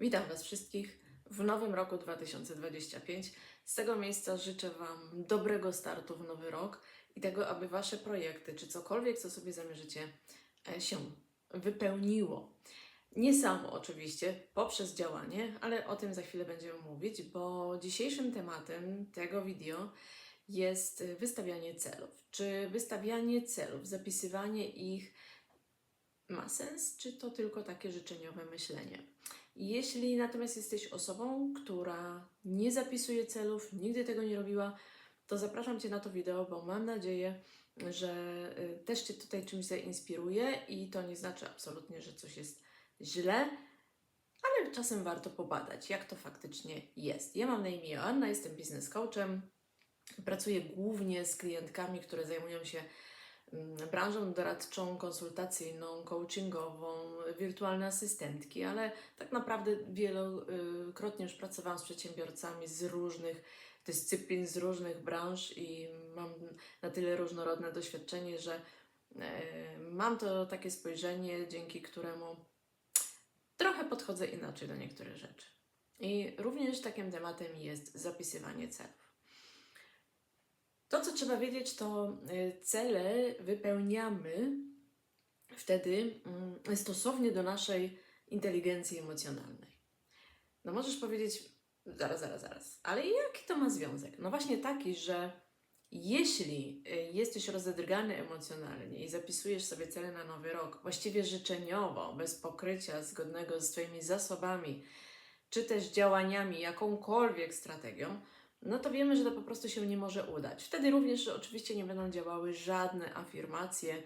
Witam Was wszystkich w nowym roku 2025. Z tego miejsca życzę Wam dobrego startu w nowy rok i tego, aby Wasze projekty czy cokolwiek, co sobie zamierzycie, e, się wypełniło. Nie samo oczywiście, poprzez działanie, ale o tym za chwilę będziemy mówić, bo dzisiejszym tematem tego wideo jest wystawianie celów. Czy wystawianie celów, zapisywanie ich ma sens, czy to tylko takie życzeniowe myślenie? Jeśli natomiast jesteś osobą, która nie zapisuje celów, nigdy tego nie robiła, to zapraszam Cię na to wideo, bo mam nadzieję, że y, też Cię tutaj czymś zainspiruje i to nie znaczy absolutnie, że coś jest źle, ale czasem warto pobadać, jak to faktycznie jest. Ja mam na imię Joanna, jestem biznes coachem, pracuję głównie z klientkami, które zajmują się branżą doradczą, konsultacyjną, coachingową, wirtualne asystentki, ale tak naprawdę wielokrotnie już pracowałam z przedsiębiorcami z różnych dyscyplin, z różnych branż i mam na tyle różnorodne doświadczenie, że e, mam to takie spojrzenie, dzięki któremu trochę podchodzę inaczej do niektórych rzeczy. I również takim tematem jest zapisywanie celów. To, co trzeba wiedzieć, to y, cele wypełniamy wtedy mm, stosownie do naszej inteligencji emocjonalnej. No możesz powiedzieć, zaraz, zaraz, zaraz, ale jaki to ma związek? No właśnie taki, że jeśli y, jesteś rozedrgany emocjonalnie i zapisujesz sobie cele na nowy rok, właściwie życzeniowo, bez pokrycia zgodnego z Twoimi zasobami, czy też działaniami, jakąkolwiek strategią, no to wiemy, że to po prostu się nie może udać. Wtedy również oczywiście nie będą działały żadne afirmacje,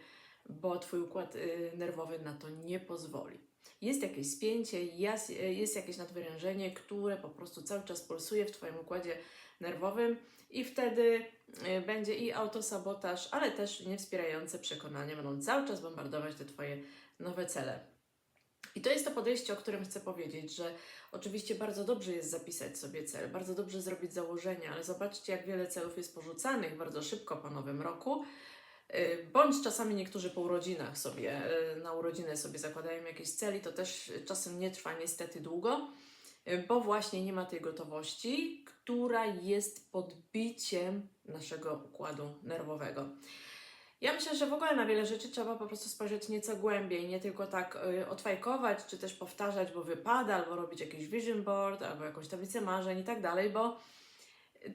bo Twój układ y, nerwowy na to nie pozwoli. Jest jakieś spięcie, jest, jakieś nadwyrężenie, które po prostu cały czas pulsuje w Twoim układzie nerwowym i wtedy y, będzie i autosabotaż, ale też niewspierające przekonania będą cały czas bombardować te Twoje nowe cele. I to jest to podejście, o którym chcę powiedzieć, że oczywiście bardzo dobrze jest zapisać sobie cel, bardzo dobrze zrobić założenia, ale zobaczcie, jak wiele celów jest porzucanych bardzo szybko po nowym roku. Y, Bądź czasami niektórzy po urodzinach sobie, y, na urodziny sobie zakładają jakieś cel i to też czasem nie trwa niestety długo, y, bo właśnie nie ma tej gotowości, która jest podbiciem naszego układu nerwowego. Ja myślę, że w ogóle na wiele rzeczy trzeba po prostu spojrzeć nieco głębiej, nie tylko tak y, odfajkować, czy też powtarzać, bo wypada, albo robić jakiś vision board, albo jakąś tablicę marzeń i tak dalej, bo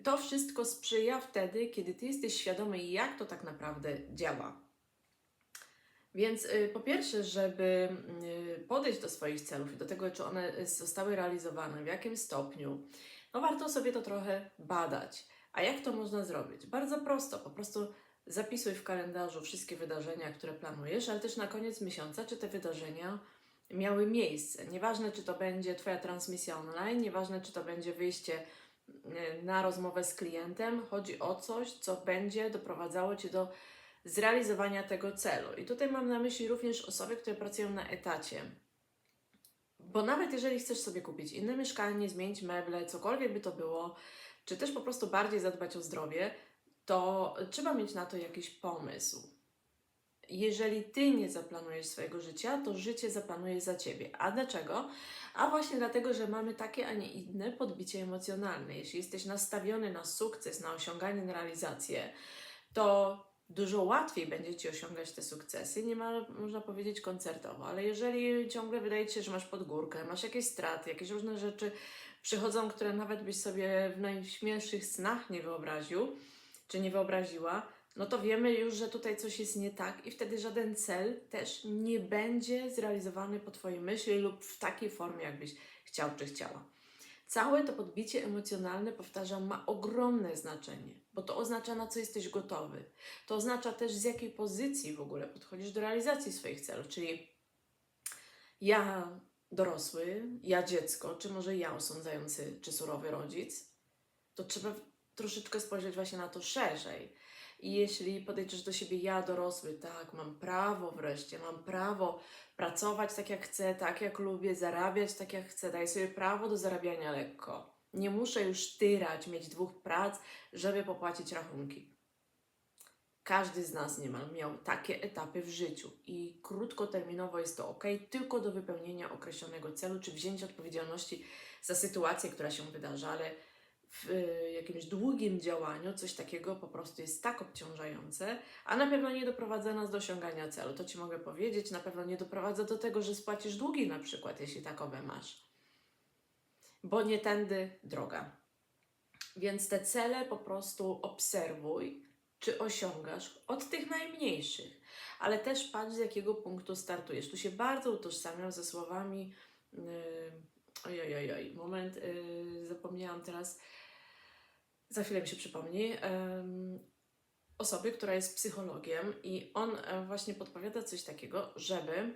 to wszystko sprzyja wtedy, kiedy Ty jesteś świadomy, jak to tak naprawdę działa. Więc y, po pierwsze, żeby y, podejść do swoich celów i do tego, czy one zostały realizowane, w jakim stopniu, no warto sobie to trochę badać. A jak to można zrobić? Bardzo prosto, po prostu Zapisuj w kalendarzu wszystkie wydarzenia, które planujesz, ale też na koniec miesiąca, czy te wydarzenia miały miejsce. Nieważne, czy to będzie Twoja transmisja online, nieważne, czy to będzie wyjście e, na rozmowę z klientem, chodzi o coś, co będzie doprowadzało Cię do zrealizowania tego celu. I tutaj mam na myśli również osoby, które pracują na etacie. Bo nawet jeżeli chcesz sobie kupić inne mieszkanie, zmienić meble, cokolwiek by to było, czy też po prostu bardziej zadbać o zdrowie, to trzeba mieć na to jakiś pomysł. Jeżeli ty nie zaplanujesz swojego życia, to życie zaplanuje za ciebie. A dlaczego? A właśnie dlatego, że mamy takie, a nie inne podbicie emocjonalne. Jeśli jesteś nastawiony na sukces, na osiąganie, na realizację, to dużo łatwiej będzie ci osiągać te sukcesy. Nie ma, można powiedzieć, koncertowo, ale jeżeli ciągle wydaje ci się, że masz podgórkę, masz jakieś straty, jakieś różne rzeczy przychodzą, które nawet byś sobie w najśmielszych snach nie wyobraził, czy nie wyobraziła, no to wiemy już, że tutaj coś jest nie tak i wtedy żaden cel też nie będzie zrealizowany po Twojej myśli lub w takiej formie, jakbyś chciał czy chciała. Całe to podbicie emocjonalne, powtarzam, ma ogromne znaczenie, bo to oznacza, na co jesteś gotowy. To oznacza też, z jakiej pozycji w ogóle podchodzisz do realizacji swoich celów, czyli ja dorosły, ja dziecko, czy może ja osądzający, czy surowy rodzic, to trzeba troszeczkę spojrzeć właśnie na to szerzej. I jeśli podejdziesz do siebie, ja dorosły, tak, mam prawo wreszcie, mam prawo pracować tak jak chcę, tak jak lubię, zarabiać tak jak chcę, daję sobie prawo do zarabiania lekko. Nie muszę już tyrać, mieć dwóch prac, żeby popłacić rachunki. Każdy z nas niemal miał takie etapy w życiu i krótkoterminowo jest to ok, tylko do wypełnienia określonego celu czy wzięcia odpowiedzialności za sytuację, która się wydarza, ale w y, jakimś długim działaniu coś takiego po prostu jest tak obciążające, a na pewno nie doprowadza nas do osiągania celu. To Ci mogę powiedzieć, na pewno nie doprowadza do tego, że spłacisz długi na przykład, jeśli takowe masz. Bo nie tędy droga. Więc te cele po prostu obserwuj, czy osiągasz od tych najmniejszych, ale też patrz z jakiego punktu startujesz. Tu się bardzo utożsamiam ze słowami. Yy, oj, oj, oj, moment, yy, zapomniałam teraz. Za chwilę mi się przypomni. Em, osoby, która jest psychologiem, i on e, właśnie podpowiada coś takiego, żeby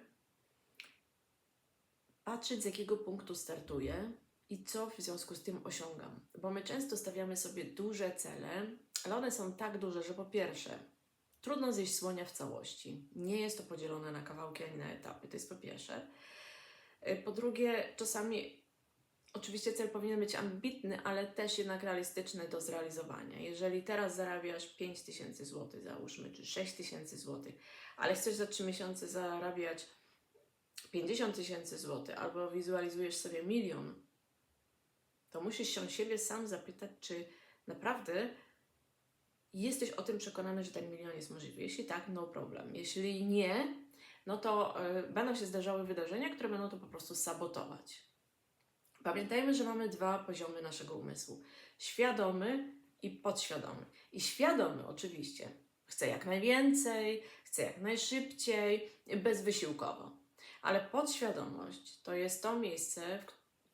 patrzeć z jakiego punktu startuję i co w związku z tym osiągam. Bo my często stawiamy sobie duże cele, ale one są tak duże, że po pierwsze, trudno zjeść słonia w całości. Nie jest to podzielone na kawałki ani na etapy, to jest po pierwsze. Y, Po drugie, czasami oczywiście cel powinien być ambitny, ale też jednak realistyczny do zrealizowania. Jeżeli teraz zarabiasz 5 tysięcy złotych, załóżmy, czy 6 tysięcy złotych, ale chcesz za 3 miesiące zarabiać 50 tysięcy złotych, albo wizualizujesz sobie milion, to musisz się siebie sam zapytać, czy naprawdę jesteś o tym przekonany, że ten milion jest możliwy. Jeśli tak, no problem. Jeśli nie, no to y, będą się zdarzały wydarzenia, które będą to po prostu sabotować. Pamiętajmy, że mamy dwa poziomy naszego umysłu: świadomy i podświadomy. I świadomy oczywiście chce jak najwięcej, chce jak najszybciej, bezwysiłkowo. Ale podświadomość to jest to miejsce,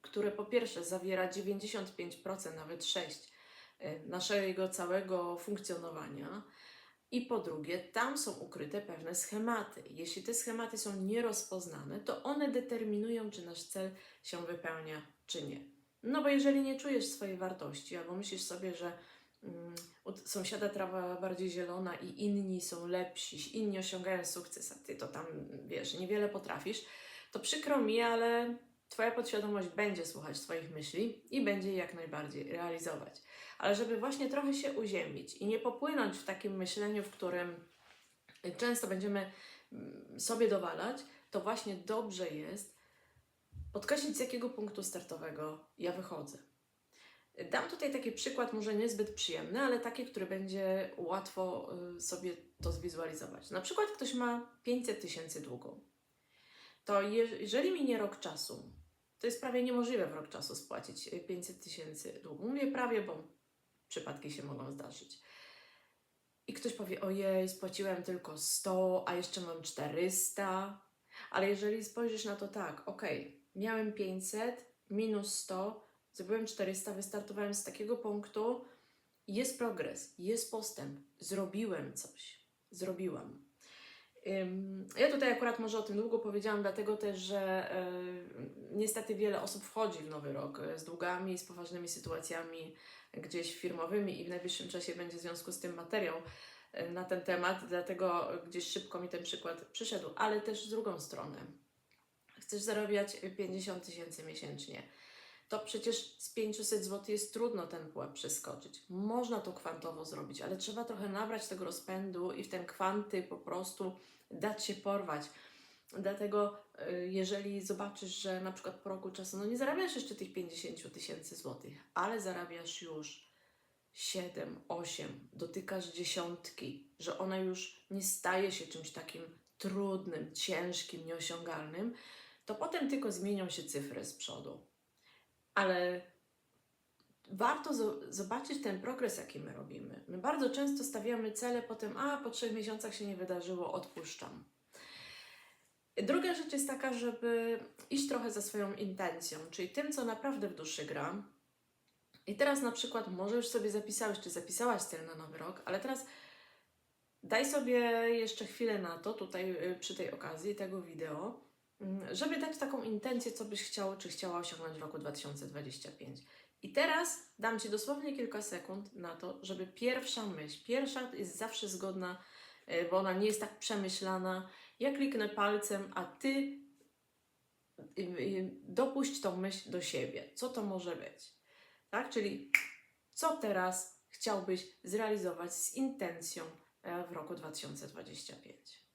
które po pierwsze zawiera 95%, nawet 6% y, naszego całego funkcjonowania. I po drugie, tam są ukryte pewne schematy. Jeśli te schematy są nierozpoznane, to one determinują, czy nasz cel się wypełnia, czy nie. No bo jeżeli nie czujesz swojej wartości, albo myślisz sobie, że mm, u sąsiada trawa bardziej zielona i inni są lepsi, inni osiągają sukces, a ty to tam, wiesz, niewiele potrafisz, to przykro mi, ale Twoja podświadomość będzie słuchać Twoich myśli i będzie je jak najbardziej realizować. Ale żeby właśnie trochę się uziemić i nie popłynąć w takim myśleniu, w którym często będziemy mm, sobie dowalać, to właśnie dobrze jest podkreślić, z jakiego punktu startowego ja wychodzę. Dam tutaj taki przykład, może niezbyt przyjemny, ale taki, który będzie łatwo y, sobie to zwizualizować. Na przykład ktoś ma 500 tysięcy długu. To je, jeżeli minie rok czasu, to jest prawie niemożliwe w rok czasu spłacić y, 500 tysięcy długu. Mówię prawie, bo przypadki się mogą zdarzyć. I ktoś powie, ojej, spłaciłem tylko 100, a jeszcze mam 400. Ale jeżeli spojrzysz na to tak, okej, miałem 500 minus 100, zrobiłem 400, wystartowałem z takiego punktu, jest progres, jest postęp, zrobiłem coś, zrobiłam. Ja tutaj akurat może o tym długo powiedziałam, dlatego też, że e, niestety wiele osób wchodzi w nowy rok e, z długami, z poważnymi sytuacjami gdzieś firmowymi i w najbliższym czasie będzie w związku z tym materiał e, na ten temat, dlatego gdzieś szybko mi ten przykład przyszedł, ale też z drugą stronę. Chcesz zarabiać 50 tysięcy miesięcznie, to przecież z 500 zł jest trudno ten pułap przeskoczyć. Można to kwantowo zrobić, ale trzeba trochę nabrać tego rozpędu i w ten kwanty po prostu dać się porwać. Dlatego, y, jeżeli zobaczysz, że na przykład po roku czasu, no nie zarabiasz jeszcze tych 50 tysięcy złotych, ale zarabiasz już 7, 8, dotykasz dziesiątki, że ona już nie staje się czymś takim trudnym, ciężkim, nieosiągalnym, to potem tylko zmienią się cyfry z przodu. Ale warto zo- zobaczyć ten progres, jaki my robimy. My bardzo często stawiamy cele, potem, a po trzech miesiącach się nie wydarzyło, odpuszczam. Druga rzecz jest taka, żeby iść trochę za swoją intencją, czyli tym, co naprawdę w duszy gra. I teraz na przykład, może już sobie zapisałeś, czy zapisałaś cel na nowy rok, ale teraz daj sobie jeszcze chwilę na to, tutaj y, przy tej okazji tego wideo, żeby dać taką intencję, co byś chciał, czy chciała osiągnąć w roku 2025. I teraz dam Ci dosłownie kilka sekund na to, żeby pierwsza myśl, pierwsza jest zawsze zgodna, y, bo ona nie jest tak przemyślana. Ja kliknę palcem, a Ty y, y, dopuść tą myśl do siebie. Co to może być? Tak? Czyli co teraz chciałbyś zrealizować z intencją e, w roku 2025.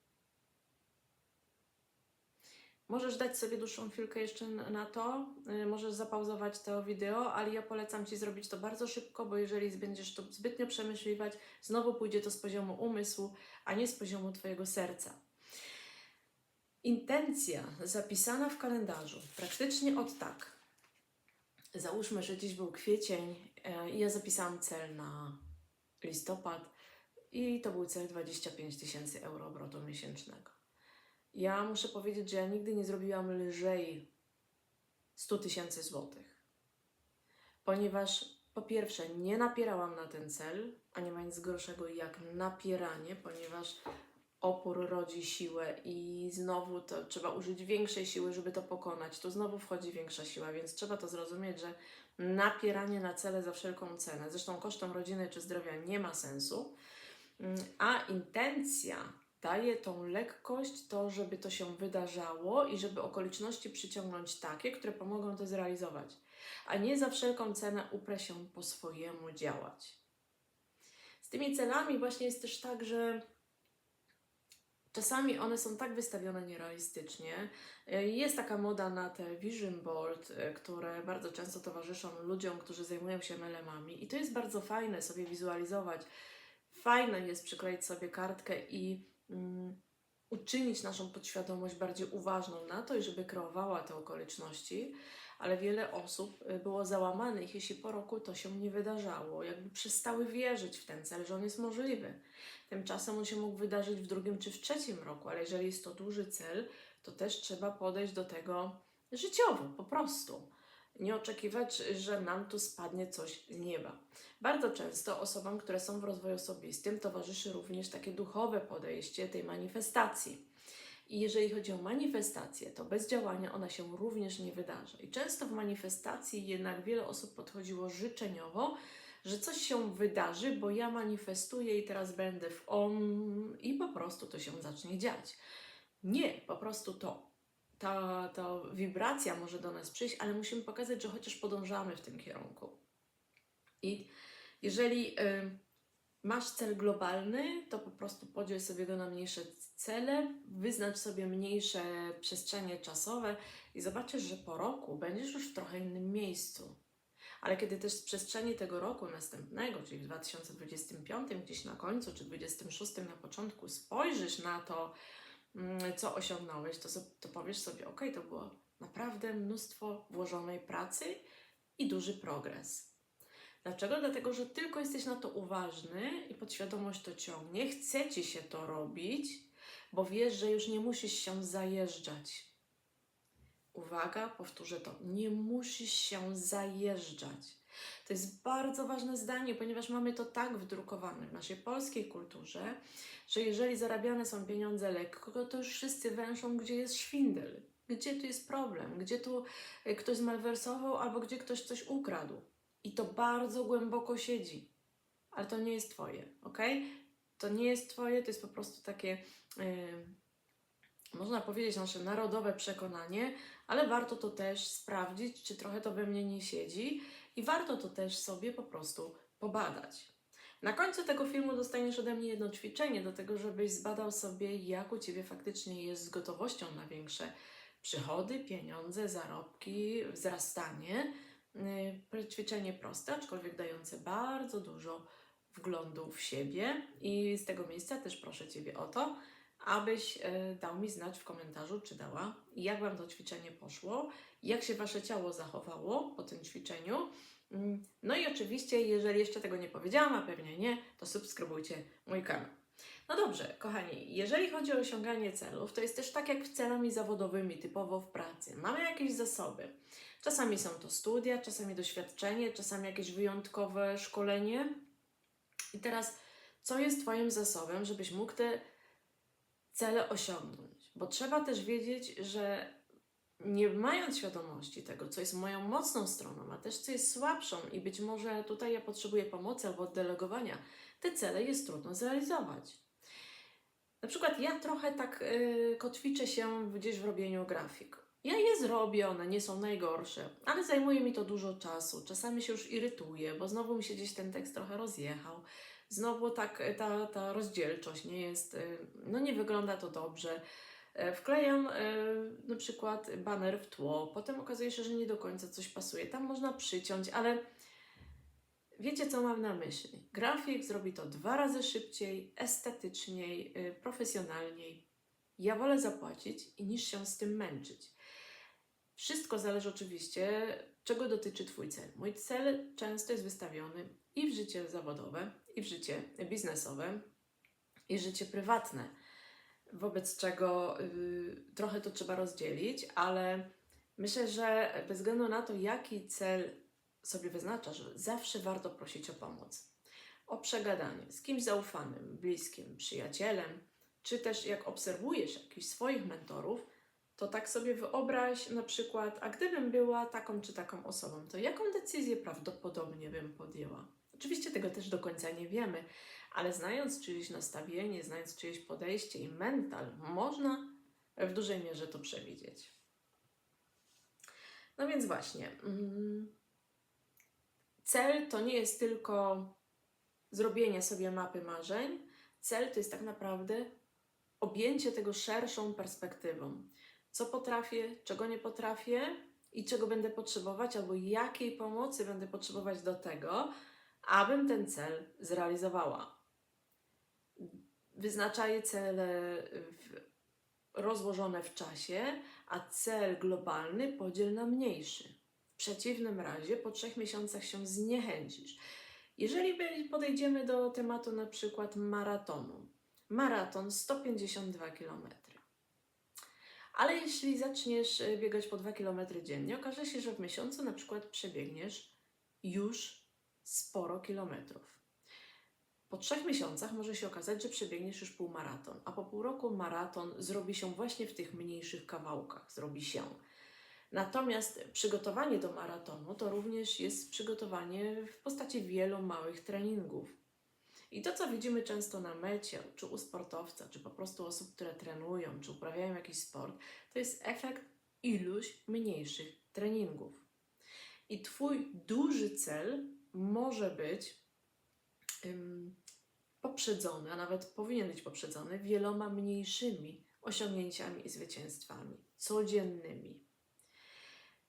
Możesz dać sobie dłuższą chwilkę jeszcze na to, y, możesz zapauzować to wideo, ale ja polecam Ci zrobić to bardzo szybko, bo jeżeli będziesz to zbytnio przemyśliwać, znowu pójdzie to z poziomu umysłu, a nie z poziomu Twojego serca. Intencja zapisana w kalendarzu, praktycznie od tak. Załóżmy, że dziś był kwiecień e, i ja zapisałam cel na listopad i to był cel 25 tysięcy euro obrotu miesięcznego. Ja muszę powiedzieć, że ja nigdy nie zrobiłam lżej 100 tysięcy złotych. Ponieważ po pierwsze nie napierałam na ten cel, a nie ma nic gorszego jak napieranie, ponieważ opór rodzi siłę i znowu to trzeba użyć większej siły, żeby to pokonać. Tu znowu wchodzi większa siła, więc trzeba to zrozumieć, że napieranie na cele za wszelką cenę, zresztą kosztem rodziny czy zdrowia nie ma sensu, a intencja daje tą lekkość, to żeby to się wydarzało i żeby okoliczności przyciągnąć takie, które pomogą to zrealizować, a nie za wszelką cenę uprę się po swojemu działać. Z tymi celami właśnie jest też tak, że czasami one są tak wystawione nierealistycznie. Jest taka moda na te vision board, które bardzo często towarzyszą ludziom, którzy zajmują się melemami i to jest bardzo fajne sobie wizualizować. Fajne jest przykleić sobie kartkę i mm, uczynić naszą podświadomość bardziej uważną na to i żeby kreowała te okoliczności, ale wiele osób y, było załamanych, jeśli po roku to się nie wydarzało, jakby przestały wierzyć w ten cel, że on jest możliwy. Tymczasem on się mógł wydarzyć w drugim czy w trzecim roku, ale jeżeli jest to duży cel, to też trzeba podejść do tego życiowo, po prostu. Nie oczekiwać, że nam tu spadnie coś z nieba. Bardzo często osobom, które są w rozwoju osobistym, towarzyszy również takie duchowe podejście tej manifestacji. I jeżeli chodzi o manifestację, to bez działania ona się również nie wydarzy. I często w manifestacji jednak wiele osób podchodziło życzeniowo, że coś się wydarzy, bo ja manifestuję i teraz będę w om i po prostu to się zacznie dziać. Nie, po prostu to. Ta, ta wibracja może do nas przyjść, ale musimy pokazać, że chociaż podążamy w tym kierunku. I jeżeli y, masz cel globalny, to po prostu podziel sobie go na mniejsze cele, wyznacz sobie mniejsze przestrzenie czasowe i zobaczysz, że po roku będziesz już w trochę innym miejscu. Ale kiedy też z przestrzeni tego roku następnego, czyli w 2025, gdzieś na końcu, czy 2026 na początku, spojrzysz na to, co osiągnąłeś, to, to powiesz sobie, ok, to było naprawdę mnóstwo włożonej pracy i duży progres. Dlaczego? Dlatego, że tylko jesteś na to uważny i podświadomość to ciągnie, chce ci się to robić, bo wiesz, że już nie musisz się zajeżdżać. Uwaga, powtórzę to, nie musisz się zajeżdżać. To jest bardzo ważne zdanie, ponieważ mamy to tak wdrukowane w naszej polskiej kulturze, że jeżeli zarabiane są pieniądze lekko, to już wszyscy węszą, gdzie jest szwindel, gdzie tu jest problem, gdzie tu e, ktoś zmalwersował albo gdzie ktoś coś ukradł. I to bardzo głęboko siedzi. Ale to nie jest Twoje, ok? To nie jest Twoje, to jest po prostu takie, yy, można powiedzieć, nasze narodowe przekonanie, ale warto to też sprawdzić, czy trochę to we mnie nie siedzi i warto to też sobie po prostu pobadać. Na końcu tego filmu dostaniesz ode mnie jedno ćwiczenie do tego, żebyś zbadał sobie, jak u Ciebie faktycznie jest z gotowością na większe przychody, pieniądze, zarobki, wzrastanie. Yy, Ćwiczenie proste, aczkolwiek dające bardzo dużo wglądu w siebie i z tego miejsca też proszę Ciebie o to, abyś e, dał mi znać w komentarzu, czy dała, jak Wam to ćwiczenie poszło, jak się Wasze ciało zachowało po tym ćwiczeniu. Mm, No i oczywiście, jeżeli jeszcze tego nie powiedziałam, a pewnie nie, to subskrybujcie mój kanał. No dobrze, kochani, jeżeli chodzi o osiąganie celów, to jest też tak jak w celami zawodowymi, typowo w pracy. Mamy jakieś zasoby. Czasami są to studia, czasami doświadczenie, czasami jakieś wyjątkowe szkolenie. I teraz, co jest Twoim zasobem, żebyś mógł te cele osiągnąć? Bo trzeba też wiedzieć, że nie mając świadomości tego, co jest moją mocną stroną, a też co jest słabszą, i być może tutaj ja potrzebuję pomocy albo oddelegowania, te cele jest trudno zrealizować. Na przykład ja trochę tak yy, kotwiczę się gdzieś w robieniu grafik. Ja je zrobię, one nie są najgorsze, ale zajmuje mi to dużo czasu. Czasami się już irytuję, bo znowu mi się gdzieś ten tekst trochę rozjechał. Znowu tak e, ta, ta rozdzielczość nie jest, y, no nie wygląda to dobrze. E, Wklejam e, na przykład baner w tło, potem okazuje się, że nie do końca coś pasuje. Tam można przyciąć, ale wiecie co mam na myśli? Grafik zrobi to dwa razy szybciej, estetyczniej, profesjonalniej. Ja wolę zapłacić niż się z tym męczyć. Wszystko zależy oczywiście, czego dotyczy Twój cel. Mój cel często jest wystawiony i w życie zawodowe, i w życie biznesowe, i życie prywatne. Wobec czego y, trochę to trzeba rozdzielić, ale myślę, że bez względu na to, jaki cel sobie wyznaczasz, zawsze warto prosić o pomoc. O przegadanie z kimś zaufanym, bliskim, przyjacielem, czy też jak obserwujesz jakichś swoich mentorów, to tak sobie wyobraź na przykład, a gdybym była taką czy taką osobą, to jaką decyzję prawdopodobnie bym podjęła? Oczywiście tego też do końca nie wiemy, ale znając czyjeś nastawienie, znając czyjeś podejście i mental, można w dużej mierze to przewidzieć. No więc właśnie, mm, cel to nie jest tylko zrobienie sobie mapy marzeń. Cel to jest tak naprawdę objęcie tego szerszą perspektywą. Co potrafię, czego nie potrafię i czego będę potrzebować, albo jakiej pomocy będę potrzebować do tego, abym ten cel zrealizowała. Wyznaczaję cele w, rozłożone w czasie, a cel globalny podziel na mniejszy. W przeciwnym razie po trzech miesiącach się zniechęcisz. Jeżeli podejdziemy do tematu na przykład maratonu. Maraton 152 km. Ale jeśli zaczniesz e, biegać po 2 km dziennie, okaże się, że w miesiącu na przykład przebiegniesz już sporo kilometrów. Po trzech miesiącach może się okazać, że przebiegniesz już półmaraton, a po pół roku maraton zrobi się właśnie w tych mniejszych kawałkach. Zrobi się. Natomiast przygotowanie do maratonu to również jest przygotowanie w postaci wielu małych treningów. I to, co widzimy często na mecie, czy u sportowca, czy po prostu osób, które trenują, czy uprawiają jakiś sport, to jest efekt iluś mniejszych treningów. I Twój duży cel może być ym, poprzedzony, a nawet powinien być poprzedzony wieloma mniejszymi osiągnięciami i zwycięstwami codziennymi.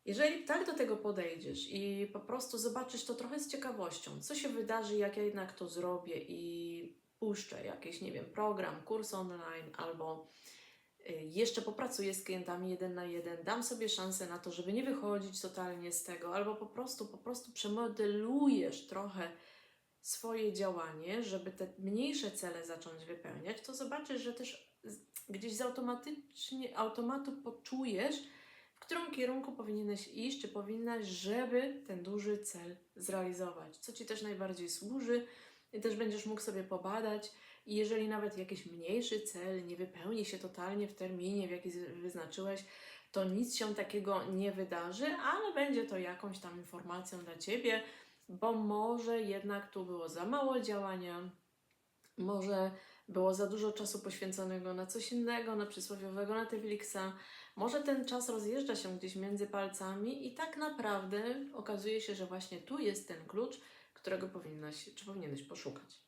Jeżeli tak do tego podejdziesz i po prostu zobaczysz to trochę z ciekawością, co się wydarzy, jak ja jednak to zrobię i puszczę jakiś, nie wiem, program, kurs online albo jeszcze popracuję z klientami jeden na jeden, dam sobie szansę na to, żeby nie wychodzić totalnie z tego, albo po prostu, po prostu przemodelujesz trochę swoje działanie, żeby te mniejsze cele zacząć wypełniać, to zobaczysz, że też gdzieś z automatycznie, automatu poczujesz, w którym kierunku powinieneś iść, czy powinnaś, żeby ten duży cel zrealizować. Co Ci też najbardziej służy i też będziesz mógł sobie pobadać. I jeżeli nawet jakiś mniejszy cel nie wypełni się totalnie w terminie, w jaki wyznaczyłeś, to nic się takiego nie wydarzy, ale będzie to jakąś tam informacją dla Ciebie, bo może jednak tu było za mało działania, może było za dużo czasu poświęconego na coś innego, na przysłowiowego Netflixa, może ten czas rozjeżdża się gdzieś między palcami i tak naprawdę okazuje się, że właśnie tu jest ten klucz, którego powinnaś, czy powinieneś poszukać.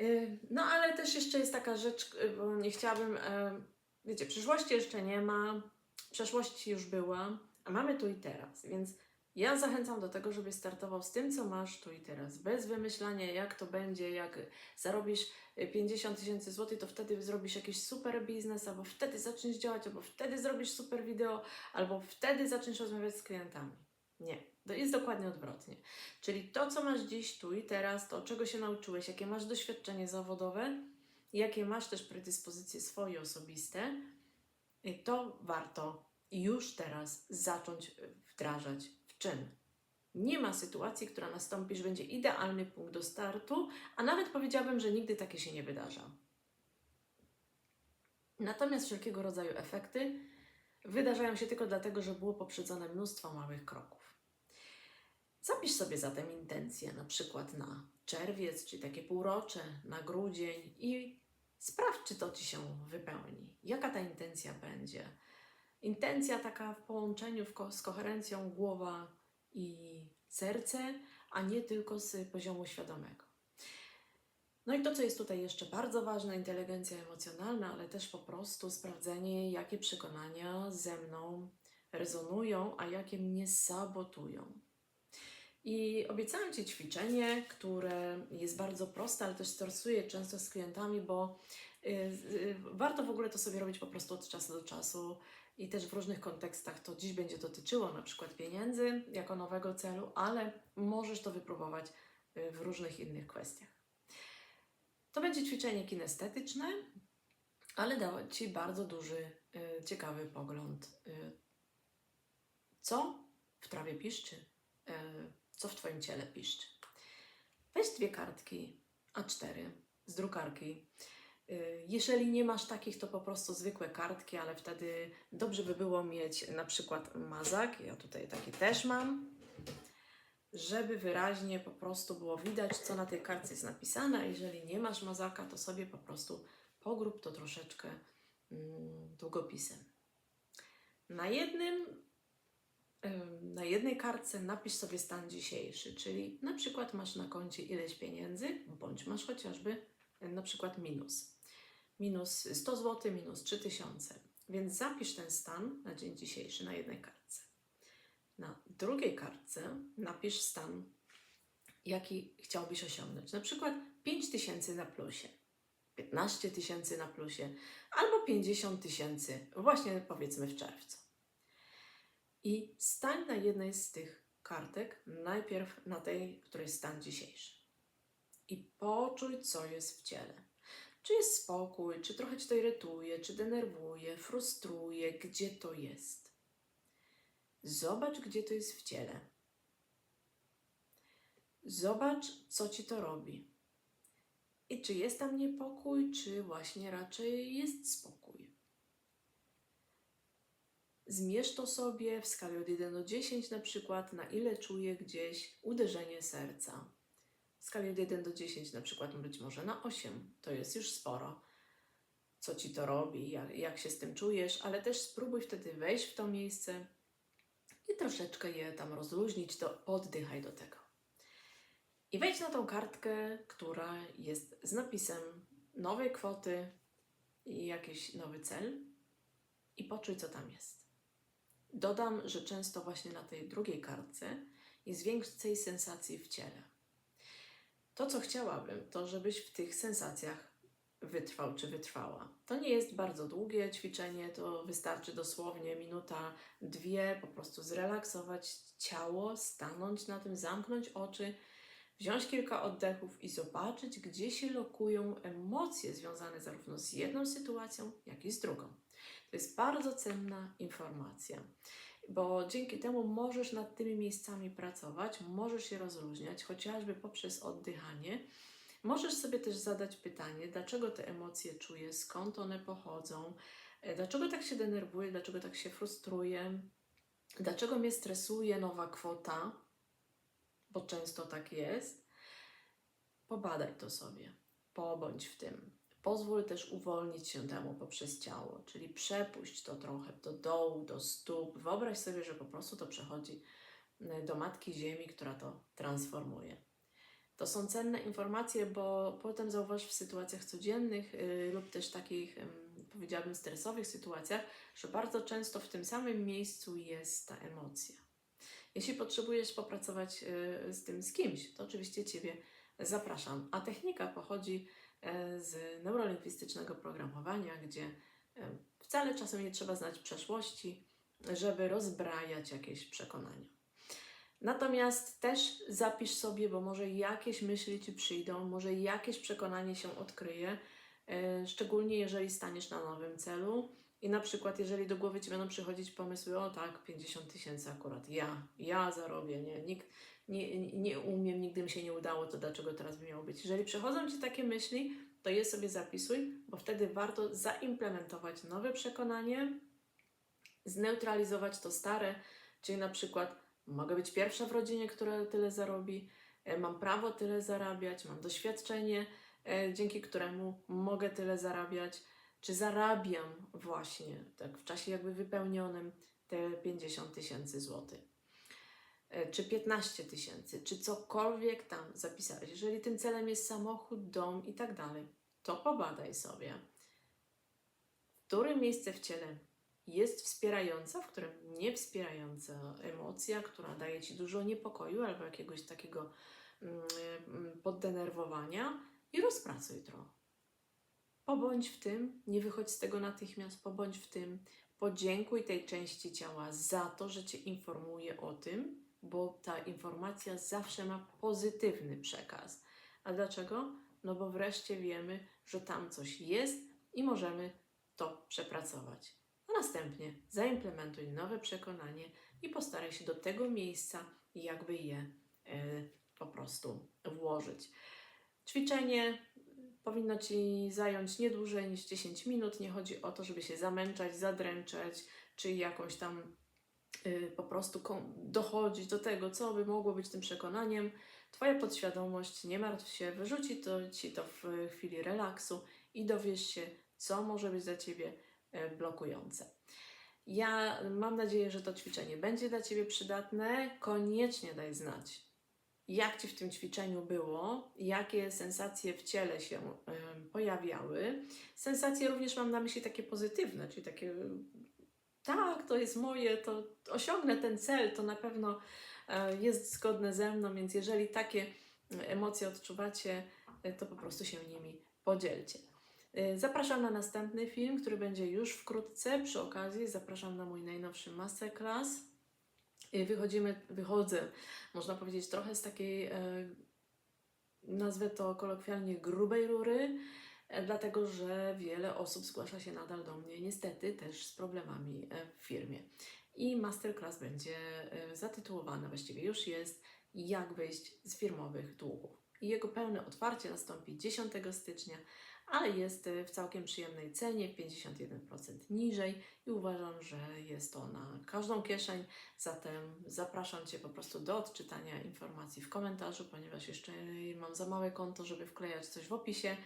Yy, No ale też jeszcze jest taka rzecz, yy, bo nie chciałabym, yy, wiecie, przyszłości jeszcze nie ma, przeszłości już była, a mamy tu i teraz, więc ja zachęcam do tego, żebyś startował z tym, co masz tu i teraz, bez wymyślania, jak to będzie, jak zarobisz y, 50 tysięcy złotych, to wtedy zrobisz jakiś super biznes, albo wtedy zaczniesz działać, albo wtedy zrobisz super wideo, albo wtedy zaczniesz rozmawiać z klientami. Nie, jest dokładnie odwrotnie. Czyli to, co masz dziś, tu i teraz, to czego się nauczyłeś, jakie masz doświadczenie zawodowe, jakie masz też predyspozycje swoje osobiste, y, to warto już teraz zacząć y, wdrażać w czyn. Nie ma sytuacji, która nastąpi, że będzie idealny punkt do startu, a nawet powiedziałabym, że nigdy takie się nie wydarza. Natomiast wszelkiego rodzaju efekty wydarzają się tylko dlatego, że było poprzedzone mnóstwo małych kroków. Zapisz sobie zatem intencje, na przykład na czerwiec, czy takie półrocze, na grudzień i sprawdź, czy to ci się wypełni. Jaka ta intencja będzie? Intencja taka w połączeniu z koherencją głowa i serce, a nie tylko z poziomu świadomego. No i to, co jest tutaj jeszcze bardzo ważne, inteligencja emocjonalna, ale też po prostu sprawdzenie, jakie przekonania ze mną rezonują, a jakie mnie sabotują. I obiecałam Ci ćwiczenie, które jest bardzo proste, ale też stosuję często z klientami, bo y, y, warto w ogóle to sobie robić po prostu od czasu do czasu i też w różnych kontekstach. To dziś będzie dotyczyło na przykład pieniędzy jako nowego celu, ale możesz to wypróbować y, w różnych innych kwestiach. To będzie ćwiczenie kinestetyczne, ale dało Ci bardzo duży, ciekawy pogląd, co w trawie piszczy, co w Twoim ciele piszczy. Weź dwie kartki A4 z drukarki. Y, Jeżeli nie masz takich, to po prostu zwykłe kartki, ale wtedy dobrze by było mieć na przykład mazak. Ja tutaj taki też mam, żeby wyraźnie po prostu było widać, co na tej kartce jest napisane. A jeżeli nie masz mazaka, to sobie po prostu pogrób to troszeczkę mm, długopisem. Na jednym Ym, na jednej kartce napisz sobie stan dzisiejszy, czyli na przykład masz na koncie ileś pieniędzy, bądź masz chociażby na przykład minus. Minus 100 zł, minus 3000. Więc zapisz ten stan na dzień dzisiejszy na jednej kartce. Na drugiej kartce napisz stan, jaki chciałbyś osiągnąć. Na przykład 5000 na plusie, 15 tysięcy na plusie albo 50 tysięcy właśnie powiedzmy w czerwcu. I stań na jednej z tych kartek, najpierw na tej, której stan dzisiejszy. I poczuj, co jest w ciele. Czy jest spokój, czy trochę cię to irytuje, czy denerwuje, frustruje, gdzie to jest. Zobacz, gdzie to jest w ciele. Zobacz, co ci to robi. I czy jest tam niepokój, czy właśnie raczej jest spokój. Zmierz to sobie w skali od 1 do 10 na przykład, na ile czuję gdzieś uderzenie serca. W skali od 1 do 10 na przykład być może na 8. To jest już sporo. Co ci to robi, jak, jak się z tym czujesz, ale też spróbuj wtedy wejść w to miejsce i troszeczkę je tam rozluźnić, to oddychaj do tego. I wejdź na tą kartkę, która jest z napisem nowej kwoty i jakiś nowy cel i poczuj, co tam jest. Dodam, że często właśnie na tej drugiej kartce jest więcej sensacji w ciele. To, co chciałabym, to żebyś w tych sensacjach wytrwał czy wytrwała. To nie jest bardzo długie ćwiczenie, to wystarczy dosłownie minuta, dwie, po prostu zrelaksować ciało, stanąć na tym, zamknąć oczy, wziąć kilka oddechów i zobaczyć, gdzie się lokują emocje związane zarówno z jedną sytuacją, jak i z drugą. To jest bardzo cenna informacja, bo dzięki temu możesz nad tymi miejscami pracować, możesz się rozluźniać, chociażby poprzez oddychanie. Możesz sobie też zadać pytanie, dlaczego te emocje czuję, skąd one pochodzą, e, dlaczego tak się denerwuję, dlaczego tak się frustruję, dlaczego mnie stresuje nowa kwota, bo często tak jest. Pobadaj to sobie, pobądź w tym. Pozwól też uwolnić się temu poprzez ciało, czyli przepuść to trochę do dołu, do stóp. Wyobraź sobie, że po prostu to przechodzi y, do Matki Ziemi, która to transformuje. To są cenne informacje, bo potem zauważ w sytuacjach codziennych yy, lub też takich, yy, powiedziałabym, stresowych sytuacjach, że bardzo często w tym samym miejscu jest ta emocja. Jeśli potrzebujesz popracować yy, z tym z kimś, to oczywiście Ciebie zapraszam. A technika pochodzi z neurolingwistycznego programowania, gdzie e, wcale czasem nie trzeba znać przeszłości, żeby rozbrajać jakieś przekonania. Natomiast też zapisz sobie, bo może jakieś myśli ci przyjdą, może jakieś przekonanie się odkryje, e, szczególnie jeżeli staniesz na nowym celu. I na przykład, jeżeli do głowy ci będą przychodzić pomysły, o tak, 50 tysięcy akurat, ja, ja zarobię, nie, nikt nie, nie umiem, nigdy mi się nie udało, to dlaczego teraz by miało być? Jeżeli przychodzą ci takie myśli, to je sobie zapisuj, bo wtedy warto zaimplementować nowe przekonanie, zneutralizować to stare, czyli na przykład mogę być pierwsza w rodzinie, która tyle zarobi, e, mam prawo tyle zarabiać, mam doświadczenie, e, dzięki któremu mogę tyle zarabiać, czy zarabiam właśnie tak w czasie jakby wypełnionym te 50 tysięcy złotych. E, czy 15 tysięcy, czy cokolwiek tam zapisałeś, jeżeli tym celem jest samochód, dom i tak dalej, to pobadaj sobie, w którym miejsce w ciele jest wspierająca, w którym nie wspierająca emocja, która daje Ci dużo niepokoju albo jakiegoś takiego mm, mm, poddenerwowania i rozpracuj to. Pobądź w tym, nie wychodź z tego natychmiast, pobądź w tym, podziękuj tej części ciała za to, że Cię informuje o tym, bo ta informacja zawsze ma pozytywny przekaz. A dlaczego? No bo wreszcie wiemy, że tam coś jest i możemy to przepracować. A następnie zaimplementuj nowe przekonanie i postaraj się do tego miejsca jakby je e, po prostu włożyć. Ćwiczenie powinno Ci zająć nie dłużej niż 10 minut. Nie chodzi o to, żeby się zamęczać, zadręczać, czy jakąś tam y, po prostu dochodzić do tego, co by mogło być tym przekonaniem. Twoja podświadomość, nie martw się, wyrzuci to Ci to w chwili relaksu i dowiesz się, co może być dla Ciebie e, blokujące. Ja mam nadzieję, że to ćwiczenie będzie dla Ciebie przydatne. Koniecznie daj znać, jak Ci w tym ćwiczeniu było, jakie sensacje w ciele się em, pojawiały. Sensacje również mam na myśli takie pozytywne, czyli takie tak, to jest moje, to osiągnę ten cel, to na pewno e, jest zgodne ze mną, więc jeżeli takie e, emocje odczuwacie, e, to po prostu się nimi podzielcie. Zapraszam na następny film, który będzie już wkrótce. Przy okazji zapraszam na mój najnowszy masterclass. Wychodzimy, wychodzę, można powiedzieć, trochę z takiej, nazwę to kolokwialnie, grubej rury, dlatego że wiele osób zgłasza się nadal do mnie, niestety też z problemami e, w firmie. I masterclass będzie e, zatytułowany, właściwie już jest, jak wyjść z firmowych długów. I jego pełne otwarcie nastąpi 10 stycznia, ale jest e, w całkiem przyjemnej cenie, 51% niżej i uważam, że jest to na każdą kieszeń. Zatem zapraszam Cię po prostu do odczytania informacji w komentarzu, ponieważ jeszcze mam za małe konto, żeby wklejać coś w opisie.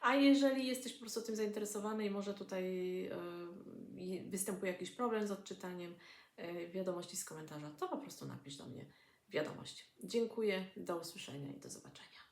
A jeżeli jesteś po prostu tym zainteresowany i może tutaj e, występuje jakiś problem z odczytaniem e, wiadomości z komentarza, to po prostu napisz do mnie wiadomość. Dziękuję, do usłyszenia i do zobaczenia.